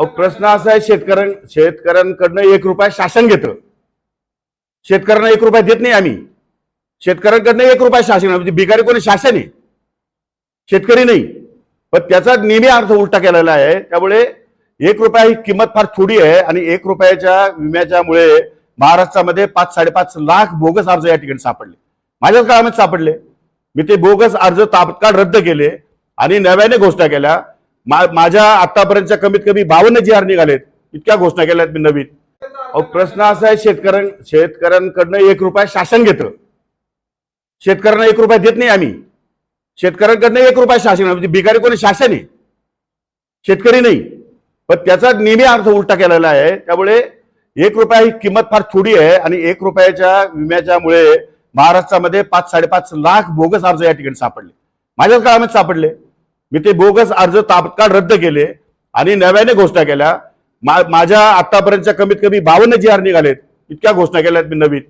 अहो प्रश्न असा आहे शेतकऱ्यां शेतकऱ्यांकडनं एक रुपया शासन घेतं. शेतकऱ्यांना एक रुपया देत नाही आम्ही. शेतकऱ्यांकडनं एक रुपया शासन म्हणजे भिकारी कोणी शासन आहे? शेतकरी नाही. पण त्याचा नेहमी अर्थ उलटा केलेला आहे. त्यामुळे एक रुपया ही किंमत फार थोडी आहे आणि एक रुपयाच्या विम्याच्यामुळे महाराष्ट्रामध्ये पाच साडेपाच लाख बोगस अर्ज या ठिकाणी सापडले. माझ्याच काळामध्ये सापडले. मी ते बोगस अर्ज तात्काळ रद्द केले आणि नव्याने घोषणा केल्या. माझ्या आतापर्यंतच्या कमीत कमी बावन्न जी आर निघालेत. इतक्या घोषणा केल्या आहेत मी नवीन. अहो प्रश्न असा आहे शेतकऱ्यां शेतकऱ्यांकडनं एक रुपया शासन घेतं. शेतकऱ्यांना एक रुपया देत नाही आम्ही. शेतकऱ्यांकडनं एक रुपया शासन म्हणजे भिकारी कोणी शासन आहे? शेतकरी नाही. पण त्याचा नेहमी अर्थ उलटा केलेला आहे. त्यामुळे एक रुपया ही किंमत फार थोडी आहे आणि एक रुपयाच्या विम्याच्यामुळे महाराष्ट्रामध्ये पाच साडेपाच लाख बोगस अर्ज या ठिकाणी सापडले. माझ्याच काळामध्ये सापडले. मी ते बोगस अर्ज तात्काळ रद्द केले आणि नव्याने घोषणा केल्या. मा- माझ्या आतापर्यंतच्या कमीत कमी बावन्न जी आर निघालेत इतक्या घोषणा केल्यात मी नवीन.